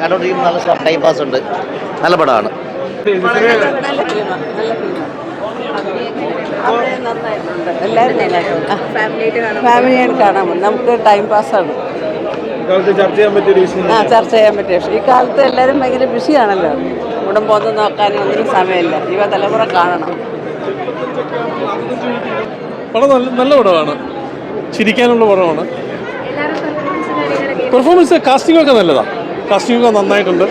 കണ്ടോണ്ടിരിക്കുന്ന നല്ല time pass ഉണ്ട് നല്ല പടമാണ് ഫാമിലിയായിട്ട് കാണാൻ. നമുക്ക് ടൈം പാസ്സാണ് ചർച്ച ചെയ്യാൻ പറ്റിയ ആ ചർച്ച ചെയ്യാൻ പറ്റിയ ഈ കാലത്ത് എല്ലാവരും ഭയങ്കര ബിസിയാണല്ലോ കുടുംബം ഒന്നും നോക്കാനും ഒന്നിനും സമയമില്ല. യുവ തലമുറ കാണണം. പടം നല്ല നല്ല പടമാണ്. ചിരിക്കാനുള്ള പടമാണ്. പെർഫോമൻസ് കാസ്റ്റിംഗ് ഒക്കെ നല്ലതാണ് കാസ്റ്റിംഗ് ഒക്കെ നന്നായിട്ടുണ്ട്.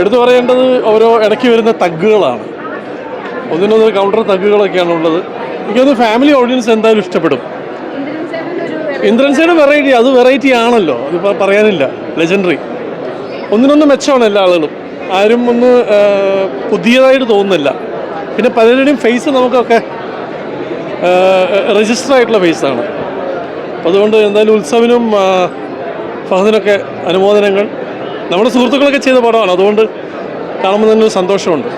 എടുത്തു പറയേണ്ടത് ഓരോ ഇടയ്ക്ക് വരുന്ന തഗ്ഗുകളാണ്. ഒന്നിനൊന്ന് കൗണ്ടർ തഗ്ഗുകളൊക്കെയാണ് ഉള്ളത്. എനിക്കൊന്ന് ഫാമിലി ഓഡിയൻസ് എന്തായാലും ഇഷ്ടപ്പെടും. ഇന്ദ്രൻസേനും വെറൈറ്റി അത് വെറൈറ്റി ആണല്ലോ. അതിപ്പോൾ പറയാനില്ല. ലെജൻഡറി ഒന്നിനൊന്ന് മെച്ചമാണ് എല്ലാ ആളുകളും. ആരും ഒന്ന് പുതിയതായിട്ട് തോന്നുന്നില്ല. പിന്നെ പലരുടെയും ഫേസ് നമുക്കൊക്കെ രജിസ്റ്റർ ആയിട്ടുള്ള ഫേസാണ് അപ്പോൾ അതുകൊണ്ട് എന്തായാലും ഉത്സവിനും ഫഹദിനൊക്കെ അനുമോദനങ്ങൾ. നമ്മുടെ സുഹൃത്തുക്കളൊക്കെ ചെയ്ത പടമാണ്. അതുകൊണ്ട് കാണുമ്പോൾ തന്നെ ഒരു സന്തോഷമുണ്ട്.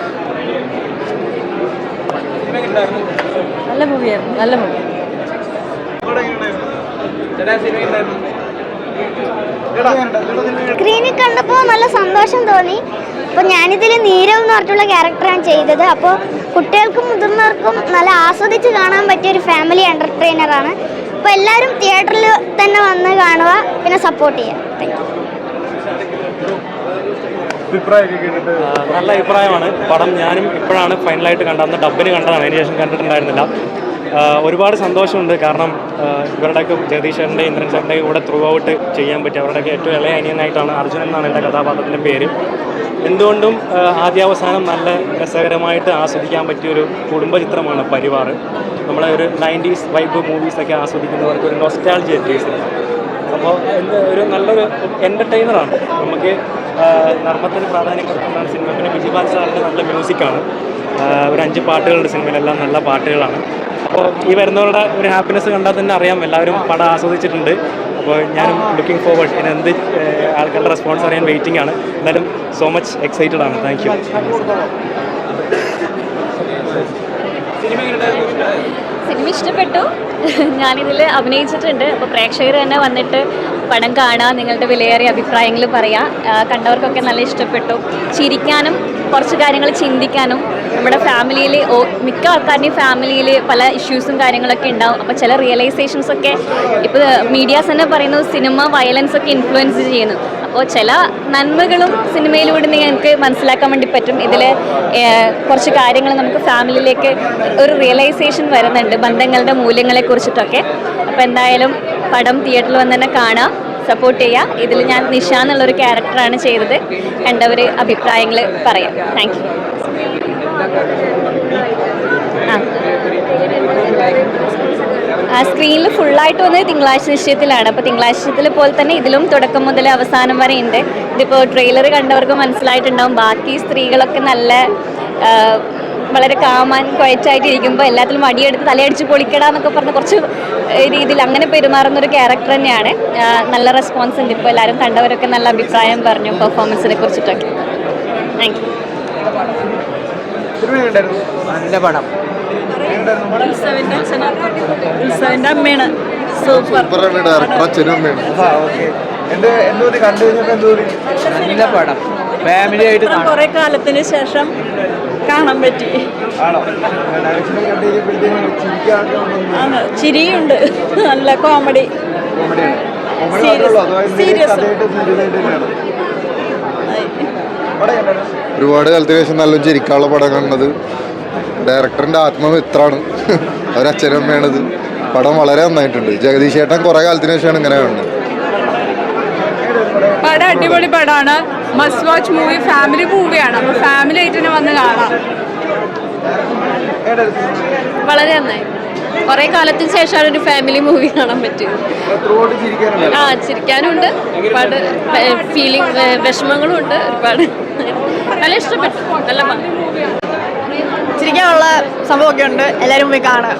നല്ല മൂവിയായിരുന്നു നല്ല മൂവി സ്ക്രീനിൽ കണ്ടപ്പോൾ നല്ല സന്തോഷം തോന്നി. അപ്പോൾ ഞാനിതിൽ നീരവ് എന്ന് പറഞ്ഞിട്ടുള്ള ക്യാരക്ടറാണ് ചെയ്തത്. അപ്പോൾ കുട്ടികൾക്കും മുതിർന്നവർക്കും നല്ല ആസ്വദിച്ച് കാണാൻ പറ്റിയ ഒരു ഫാമിലി എന്റർടൈനറാണ് അപ്പോൾ എല്ലാവരും തിയേറ്ററിൽ തന്നെ വന്ന് കാണുക പിന്നെ സപ്പോർട്ട് ചെയ്യുക. താങ്ക് യു നല്ല അഭിപ്രായമാണ്. പടം ഞാനും ഇപ്പോഴാണ് ഫൈനലായിട്ട് കണ്ടത്. അന്ന് ഡബിന് കണ്ടതാണ്. അതിന് ശേഷം കണ്ടിട്ടുണ്ടായിരുന്നില്ല. ഒരുപാട് സന്തോഷമുണ്ട്. കാരണം ഇവരുടെയൊക്കെ ജഗദീഷറിന്റെ ഇന്ദ്രൻ സാറിന്റെ കൂടെ ത്രൂ ഔട്ട് ചെയ്യാൻ പറ്റി അവരുടെയൊക്കെ ഏറ്റവും ഇളയ അനിയനായിട്ടാണ് അർജുനൻ എന്നാണ് എന്റെ കഥാപാത്രത്തിന്റെ പേര്. എന്തുകൊണ്ടും ആദ്യാവസാനം നല്ല രസകരമായിട്ട് ആസ്വദിക്കാൻ പറ്റിയൊരു കുടുംബ ചിത്രമാണ് പരിവാർ. നമ്മളെ ഒരു നയന്റീസ് വൈബ് മൂവീസൊക്കെ ആസ്വദിക്കുന്നവർക്ക് ഒരു നോസ്റ്റാൾജി ടേസ്റ്റ് അപ്പോൾ ഒരു നല്ലൊരു എന്റർടൈനറാണ് നമുക്ക് നർമ്മത്തിന് പ്രാധാന്യം കൊടുക്കുന്നതാണ് സിനിമ പിന്നെ വിജയപാൽ സാറിന്റെ നല്ല മ്യൂസിക്കാണ് ഒരു അഞ്ച് പാട്ടുകളുണ്ട് സിനിമയിലെല്ലാം നല്ല പാട്ടുകളാണ്. അപ്പോൾ ഈ വരുന്നവരുടെ ഒരു ഹാപ്പിനെസ് കണ്ടാൽ തന്നെ അറിയാം. എല്ലാവരും പടം ആസ്വദിച്ചിട്ടുണ്ട്. അപ്പോൾ ഞാനും ലുക്കിംഗ് ഫോർവേഡ് ഇനി എന്ത് ആൾക്കാരുടെ റെസ്പോൺസ് അറിയാൻ വെയിറ്റിംഗ് ആണ്. എന്തായാലും സോ മച്ച് എക്സൈറ്റഡ് ആണ്. താങ്ക് യു സിനിമ ഇഷ്ടപ്പെട്ടു. ഞാനിതിൽ അഭിനയിച്ചിട്ടുണ്ട്. അപ്പോൾ പ്രേക്ഷകർ തന്നെ വന്നിട്ട് പടം കാണുക നിങ്ങളുടെ വിലയേറിയ അഭിപ്രായങ്ങൾ പറയാം. കണ്ടവർക്കൊക്കെ നല്ല ഇഷ്ടപ്പെട്ടു. ചിരിക്കാനും കുറച്ച് കാര്യങ്ങൾ ചിന്തിക്കാനും നമ്മുടെ ഫാമിലിയിൽ മിക്ക ആൾക്കാരുടെയും ഫാമിലിയിൽ പല ഇഷ്യൂസും കാര്യങ്ങളൊക്കെ ഉണ്ടാവും. അപ്പോൾ ചില റിയലൈസേഷൻസ് ഒക്കെ ഇപ്പോൾ മീഡിയാസ് തന്നെ പറയുന്നത് സിനിമ വയലൻസ് ഒക്കെ ഇൻഫ്ലുവൻസ് ചെയ്യുന്നു. അപ്പോൾ ചില നന്മകളും സിനിമയിലൂടെ നിങ്ങൾക്ക് മനസ്സിലാക്കാൻ വേണ്ടി പറ്റും. ഇതിൽ കുറച്ച് കാര്യങ്ങൾ നമുക്ക് ഫാമിലിയിലേക്ക് ഒരു റിയലൈസേഷൻ വരുന്നുണ്ട് ബന്ധങ്ങളുടെ മൂല്യങ്ങളെ കുറിച്ചിട്ടൊക്കെ അപ്പോൾ എന്തായാലും പടം തിയേറ്ററിൽ വന്ന് തന്നെ കാണാം സപ്പോർട്ട് ചെയ്യുക ഇതിൽ ഞാൻ നിഷ എന്നുള്ളൊരു ക്യാരക്ടറാണ് ചെയ്തത്. കണ്ടവർ അഭിപ്രായങ്ങൾ പറയാം. താങ്ക് യു ആ സ്ക്രീനിൽ ഫുള്ളായിട്ട് വന്നത് തിങ്കളാഴ്ച നിശ്ചയത്തിലാണ്. അപ്പോൾ തിങ്കളാഴ്ച നിശ്ചയത്തിൽ പോലെ തന്നെ ഇതിലും തുടക്കം മുതൽ അവസാനം വരെ ഉണ്ട് ഇതിപ്പോൾ ട്രെയിലർ കണ്ടവർക്ക് മനസ്സിലായിട്ടുണ്ടാവും. ബാക്കി സ്ത്രീകളൊക്കെ നല്ല വളരെ കാമാൻ ക്വയറ്റായിട്ട് ഇരിക്കുമ്പോൾ എല്ലാത്തിലും മടിയെടുത്ത് തലയടിച്ച് പൊളിക്കടാന്നൊക്കെ പറഞ്ഞ് കുറച്ച് രീതിയിൽ അങ്ങനെ പെരുമാറുന്ന ഒരു ക്യാരക്ടർ തന്നെയാണ് നല്ല റെസ്പോൺസ് ഉണ്ട്. ഇപ്പോൾ എല്ലാവരും കണ്ടവരൊക്കെ നല്ല അഭിപ്രായം പറഞ്ഞു പെർഫോമൻസിനെ കുറിച്ചിട്ടൊക്കെ. താങ്ക് യു നല്ല പടം. ഉത്സവന്റെ അമ്മയാണ്. സൂപ്പർ. നല്ല പടം. ഫാമിലി ആയിട്ട് കുറേ കാലത്തിന് ശേഷം കാണാൻ പറ്റി. ചിരിയുണ്ട്. നല്ല കോമഡി. സീരിയസ്. ഒരുപാട് കാലത്തിന് ശേഷം നല്ല ചിരിക്കാനുള്ള പടം കാണുന്നത് ഡയറക്ടറിന്റെ ആത്മമിത്രാണ് അവരച്ഛനും അമ്മയാണിത്. പടം വളരെ നന്നായിട്ടുണ്ട്. ജഗദീഷ് ചേട്ടൻ കുറെ കാലത്തിന് ശേഷമാണ് ഇങ്ങനെ കാണുന്നത്. പടം അടിപൊളി പടമാണ്. മസ്റ്റ് വാച്ച് മൂവി ഫാമിലി മൂവിയാണ് അപ്പോൾ ഫാമിലി ആയിട്ട് തന്നെ വന്ന് കാണാം. വളരെ നന്നായി. കുറേ കാലത്തിന് ശേഷമാണ് ഒരു ഫാമിലി മൂവി കാണാൻ പറ്റിയത്. ആ ചിരിക്കാനുണ്ട്. ഒരുപാട് ഫീലിംഗ് വിഷമങ്ങളും ഉണ്ട്. ഒരുപാട്. നല്ല ഇഷ്ടപ്പെട്ടു. നല്ല. ചിരിക്കാനുള്ള സംഭവമൊക്കെ ഉണ്ട്. എല്ലാവരും പോയി കാണാം